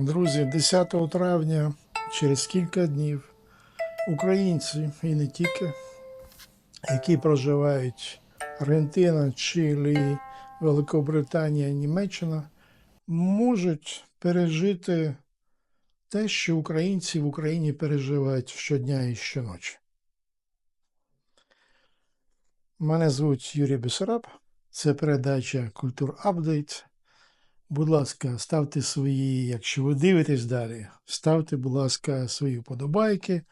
Друзі, 10 травня, через кілька днів, українці і не тільки, які проживають Аргентина, Чилі, Великобританія, Німеччина, можуть пережити те, що українці в Україні переживають щодня і щоночі. Мене звуть Юрій Бесараб, це передача Культур Апдейт. Будь ласка, ставте свої, якщо ви дивитесь далі, ставте, будь ласка, свої вподобайки.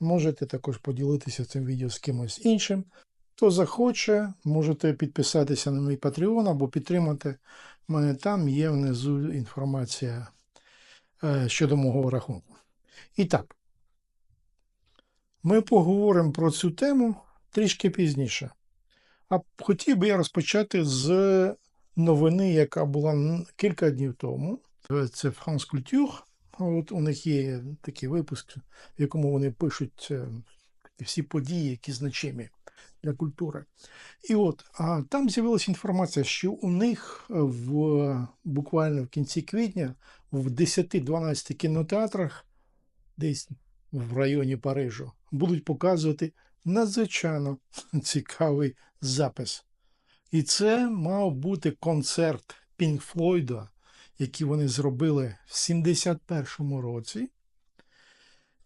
Можете також поділитися цим відео з кимось іншим. Хто захоче, можете підписатися на мій Patreon або підтримати мене там. Є внизу інформація е, щодо мого рахунку. І так, ми поговоримо про цю тему трішки пізніше. А хотів би я розпочати з новини, яка була кілька днів тому. Це France Culture. От у них є такий випуск, в якому вони пишуть е, всі події, які значимі для культури. І от а там з'явилася інформація, що у них в буквально в кінці квітня в 10-12 кінотеатрах, десь в районі Парижу, будуть показувати надзвичайно цікавий запис. І це мав бути концерт Пінк Флойда, який вони зробили в 71-му році.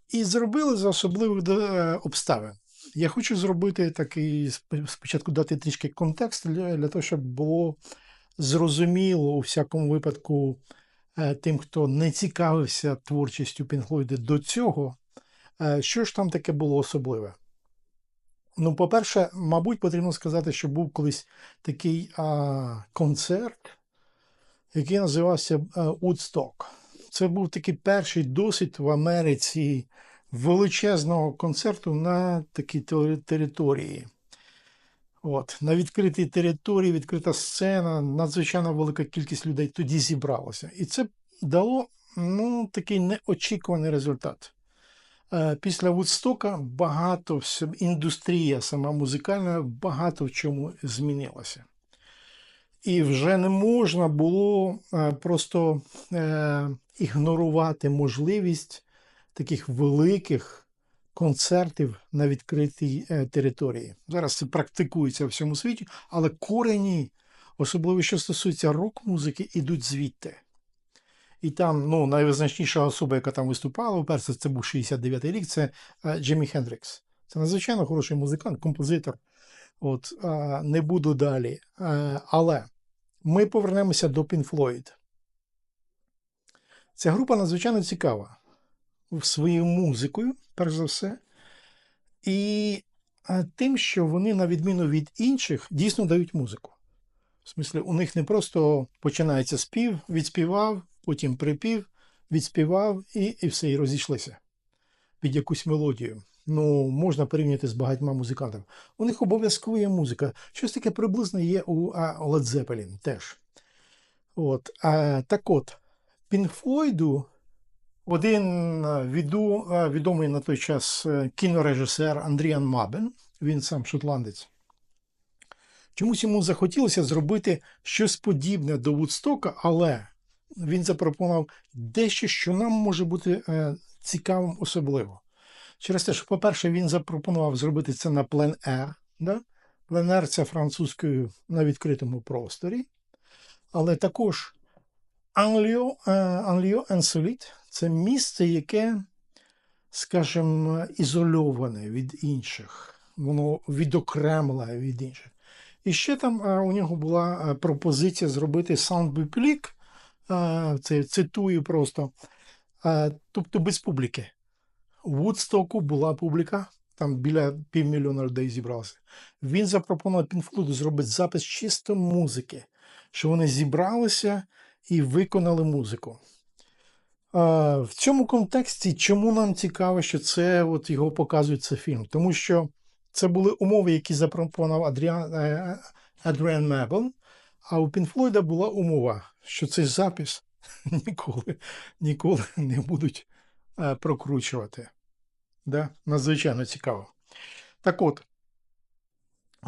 І зробили за особливих е, обставин. Я хочу зробити такий спочатку дати трішки контекст для, для того, щоб було зрозуміло у всякому випадку е, тим, хто не цікавився творчістю Пінк Флойда до цього, е, що ж там таке було особливе. Ну, по-перше, мабуть, потрібно сказати, що був колись такий а, концерт, який називався а, Woodstock. Це був такий перший досвід в Америці величезного концерту на такій території. От, на відкритій території, відкрита сцена, надзвичайно велика кількість людей тоді зібралася. І це дало ну, такий неочікуваний результат. Е, Після Вудстока багато індустрія сама музикальна багато в чому змінилася. І вже не можна було е, просто е, ігнорувати можливість таких великих концертів на відкритій території. Зараз це практикується в всьому світі, але корені, особливо що стосується рок-музики, ідуть звідти. І там ну, найвизначніша особа, яка там виступала, вперше це був 69-й рік, це е, Джиммі Хендрікс. Це надзвичайно хороший музикант, композитор. От, е, не буду далі. Е, але ми повернемося до Pink Floyd. Ця група надзвичайно цікава своєю музикою, перш за все, і е, тим, що вони, на відміну від інших, дійсно дають музику. В смислі, у них не просто починається спів, відспівав, потім припів, відспівав і, і все, і розійшлися під якусь мелодію. Ну, можна порівняти з багатьма музикантами. У них обов'язково є музика. Щось таке приблизно є у Zeppelin теж. От, а, так от, Pink Флойду один віду, відомий на той час е, кінорежисер Андріан Мабен, він сам шотландець. Чомусь йому захотілося зробити щось подібне до Вудстока, але він запропонував дещо, що нам може бути е, цікавим особливо. Через те, що, по-перше, він запропонував зробити це на плен R. Да? R – це французькою на відкритому просторі. Але також Анліо, Енсоліт це місце, яке, скажімо, ізольоване від інших, воно відокремлене від інших. І ще там е, у нього була е, пропозиція зробити саундбуклік, е, це цитую просто, тобто без публіки. У Вудстоку була публіка, там біля півмільйона людей зібралося. Він запропонував Пінфлуду зробити запис чисто музики, що вони зібралися і виконали музику. В цьому контексті, чому нам цікаво, що це от його показує це фільм? Тому що це були умови, які запропонував Адріан, е, Адріан Мебел, а у Пінфлойда була умова, що цей запис ніколи, ніколи не будуть е, прокручувати. Да? Надзвичайно цікаво. Так от,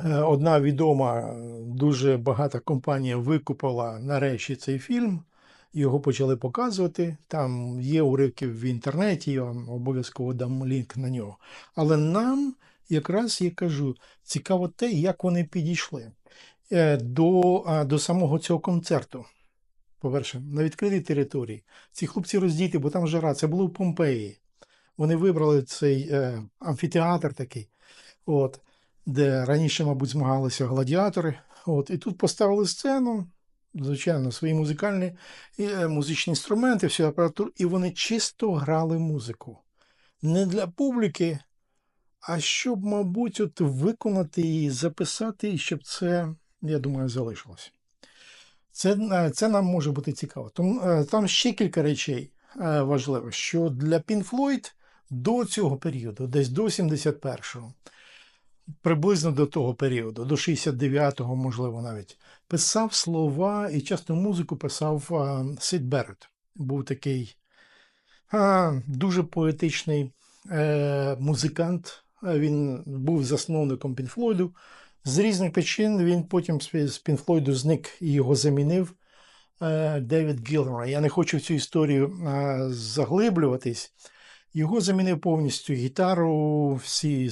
е, одна відома, е, дуже багата компанія викупила нарешті цей фільм його почали показувати. Там є уривки в інтернеті, я вам обов'язково дам лінк на нього. Але нам якраз я кажу, цікаво те, як вони підійшли до, до самого цього концерту. По-перше, на відкритій території. Ці хлопці роздіти, бо там жара, це було в Помпеї. Вони вибрали цей е, амфітеатр такий, от, де раніше, мабуть, змагалися гладіатори. От, і тут поставили сцену, звичайно, свої музикальні е, музичні інструменти, всю апаратуру, і вони чисто грали музику. Не для публіки, а щоб, мабуть, от виконати її, записати, і щоб це, я думаю, залишилось. Це, е, це нам може бути цікаво. Тому е, там ще кілька речей е, важливих, що для Pink Floyd до цього періоду, десь до 71-го, приблизно до того періоду, до 69-го, можливо, навіть, писав слова і часто музику писав а, Сид Берет. Був такий а, дуже поетичний е, музикант. Він був засновником Floyd. З різних причин він потім з Floyd зник і його замінив е, Девід Гілмор. Я не хочу в цю історію е, заглиблюватись. Його замінив повністю гітару, всі,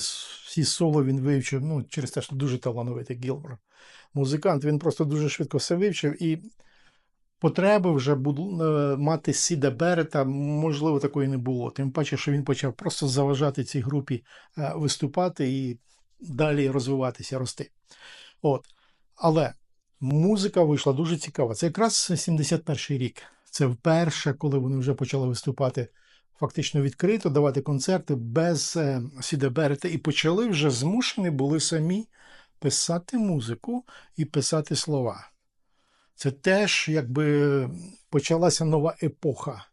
всі соло він вивчив, ну, через те, що дуже талановитий Гілмор. Музикант, він просто дуже швидко все вивчив і потреби вже буду, е, мати Сіда Берета, можливо, такої не було. Тим паче, що він почав просто заважати цій групі виступати і далі розвиватися, рости. От. Але музика вийшла дуже цікава. Це якраз 71-й рік. Це вперше, коли вони вже почали виступати фактично відкрито, давати концерти без е, і почали вже змушені були самі писати музику і писати слова. Це теж якби почалася нова епоха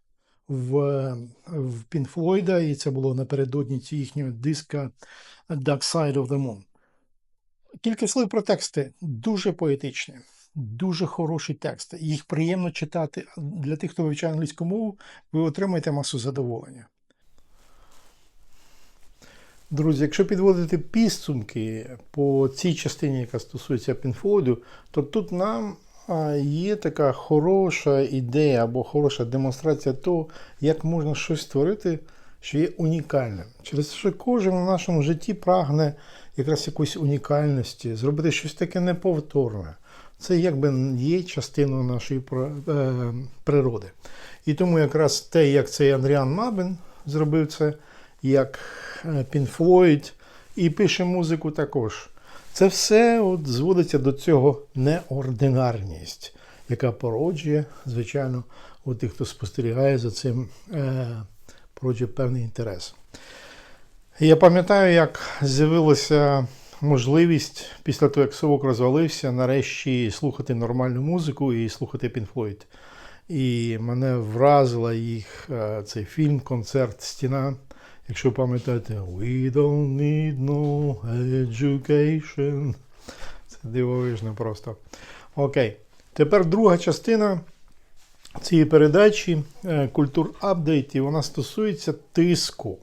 в, в Floyd, і це було напередодні їхнього диска Dark Side of the Moon. Кілька слів про тексти дуже поетичні, дуже хороші тексти. Їх приємно читати. Для тих, хто вивчає англійську мову, ви отримаєте масу задоволення. Друзі, якщо підводити підсумки по цій частині, яка стосується Пінфлойду, то тут нам є така хороша ідея або хороша демонстрація того, як можна щось створити, що є унікальним. Через що кожен в нашому житті прагне якраз якоїсь унікальності, зробити щось таке неповторне. Це якби є частиною нашої е, природи. І тому якраз те, як цей Андріан Мабін зробив це, як Пін Флойд, і пише музику також. Це все от зводиться до цього неординарність, яка породжує, звичайно, у тих, хто спостерігає за цим, е, породжує певний інтерес. Я пам'ятаю, як з'явилася можливість після того, як совок розвалився, нарешті слухати нормальну музику і слухати Floyd. І мене вразила їх е, цей фільм, концерт Стіна. Якщо пам'ятаєте, We don't need no education. Це дивовижно просто. Окей. Тепер друга частина цієї передачі е, Культур Апдейт, і вона стосується тиску,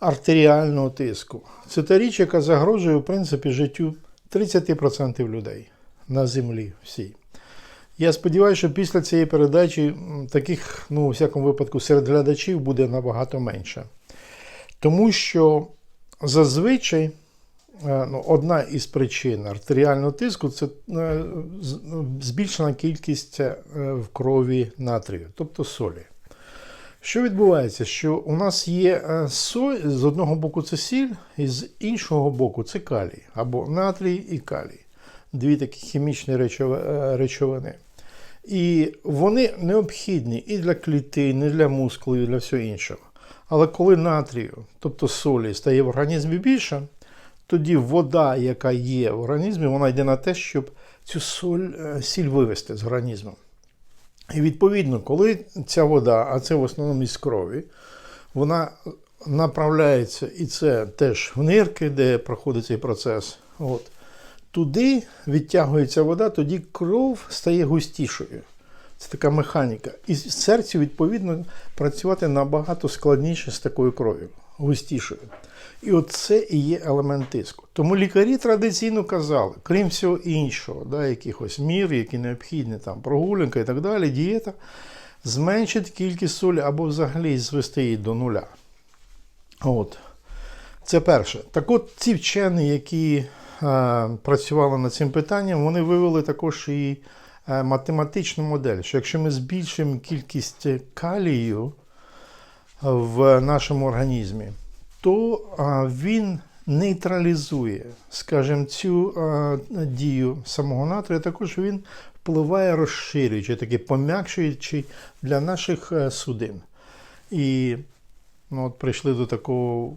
артеріального тиску. Це та річ, яка загрожує, в принципі, життю 30% людей на землі всій. Я сподіваюся, що після цієї передачі таких, ну, у всякому випадку, серед глядачів буде набагато менше. Тому що зазвичай е, ну, одна із причин артеріального тиску це е, збільшена кількість е, в крові натрію, тобто солі. Що відбувається? Що у нас є соль, з одного боку це сіль, і з іншого боку це калій, або натрій і калій. Дві такі хімічні речовини. І вони необхідні і для клітин, і для мускулів, і для всього іншого. Але коли натрію, тобто солі, стає в організмі більше, тоді вода, яка є в організмі, вона йде на те, щоб цю соль, е, сіль вивести з організму. І відповідно, коли ця вода, а це в основному із крові, вона направляється, і це теж в нирки, де проходить цей процес. От. Туди відтягується вода, тоді кров стає густішою. Це така механіка. І серцю, відповідно, працювати набагато складніше з такою кров'ю. густішою. І от це і є елемент тиску. Тому лікарі традиційно казали, крім всього іншого, да, якихось мір, які необхідні, там, прогулянка і так далі, дієта, зменшить кількість солі або взагалі звести її до нуля. От. Це перше. Так от ці вчені, які е, працювали над цим питанням, вони вивели також і математичну модель, що якщо ми збільшимо кількість калію в нашому організмі, то він нейтралізує, скажімо, цю дію самого натрію, також він впливає розширюючи, таки пом'якшуючи для наших е, судин. І ну, от прийшли до такого,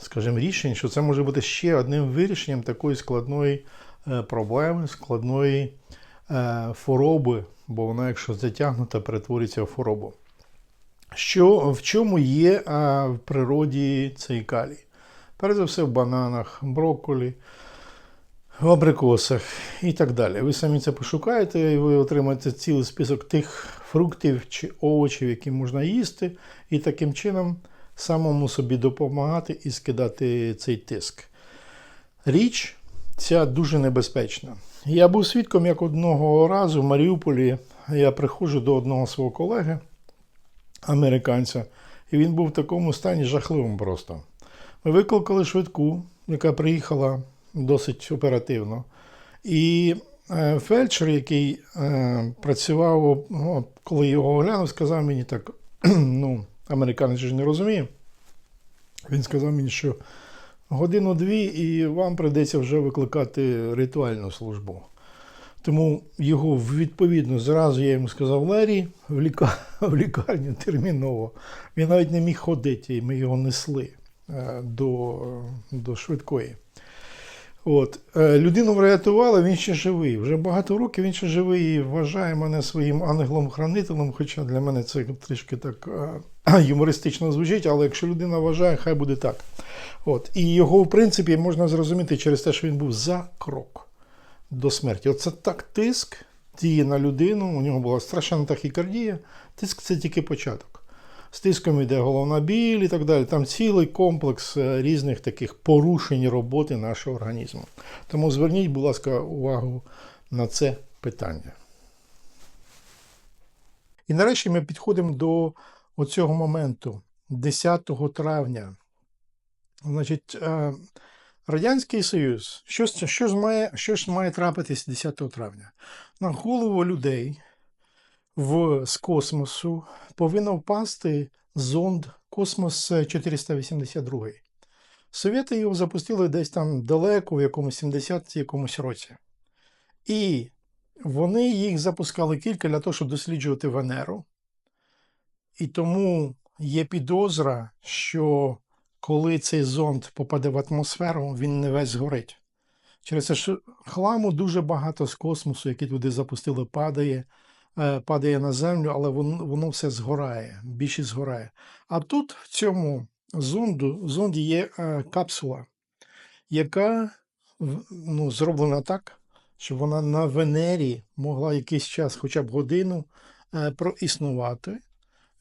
скажімо, рішення, що це може бути ще одним вирішенням такої складної е, проблеми, складної е, хвороби, бо вона, якщо затягнута, перетворюється в хворобу. Що, в чому є а, в природі цей калій? Перш за все в бананах, брокколі, в абрикосах і так далі. Ви самі це пошукаєте, і ви отримаєте цілий список тих фруктів чи овочів, які можна їсти, і таким чином самому собі допомагати і скидати цей тиск. Річ ця дуже небезпечна. Я був свідком, як одного разу в Маріуполі я приходжу до одного свого колеги американця, і він був в такому стані жахливому просто. Ми викликали швидку, яка приїхала досить оперативно. І е, фельдшер, який е, працював, коли його оглянув, сказав мені так: ну, американець ж не розуміє. Він сказав мені, що годину-дві і вам прийдеться вже викликати ритуальну службу. Тому його відповідно зразу я йому сказав Лері в, ліка... в лікарню терміново. Він навіть не міг ходити, і ми його несли е, до, до швидкої. От. Е, Людину врятували, він ще живий. Вже багато років він ще живий і вважає мене своїм ангелом-хранителем, хоча для мене це трішки так е, юмористично звучить, але якщо людина вважає, хай буде так. От. І його, в принципі, можна зрозуміти через те, що він був за крок до смерті. Оце так тиск діє на людину, у нього була страшенна тахікардія. Тиск це тільки початок. З тиском йде головна біль і так далі. Там цілий комплекс е, різних таких порушень роботи нашого організму. Тому зверніть, будь ласка, увагу на це питання. І нарешті ми підходимо до оцього моменту, 10 травня. Значить, е, Радянський Союз, що, що, ж має, що ж має трапитись 10 травня? На голову людей в, з космосу повинен впасти зонд Космос 482. Совєти його запустили десь там далеко, в якомусь 70 якомусь році. І вони їх запускали кілька для того, щоб досліджувати Венеру. І тому є підозра, що коли цей зонд попаде в атмосферу, він не весь згорить. Через те, що хламу дуже багато з космосу, який туди запустили, падає, падає на землю, але воно, воно все згорає, більшість згорає. А тут в цьому зонду, зонді є е, капсула, яка ну, зроблена так, щоб вона на Венері могла якийсь час, хоча б годину, е, проіснувати.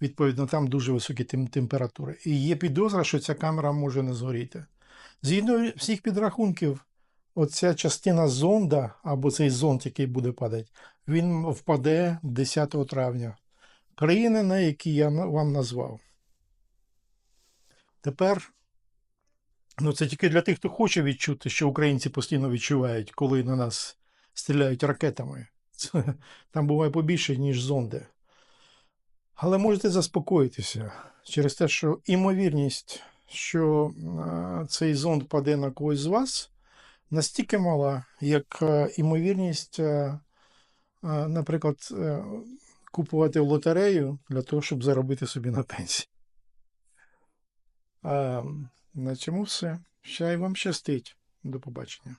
Відповідно, там дуже високі температури. І є підозра, що ця камера може не згоріти. Згідно всіх підрахунків, оця частина зонда, або цей зонд, який буде падати, він впаде 10 травня. Країни, на які я вам назвав. Тепер, ну це тільки для тих, хто хоче відчути, що українці постійно відчувають, коли на нас стріляють ракетами. Це, там буває побільше, ніж зонди. Але можете заспокоїтися через те, що імовірність, що цей зонд паде на когось з вас, настільки мала, як імовірність, наприклад, е, купувати лотерею для того, щоб заробити собі на пенсії. На цьому все. Щай вам щастить. До побачення.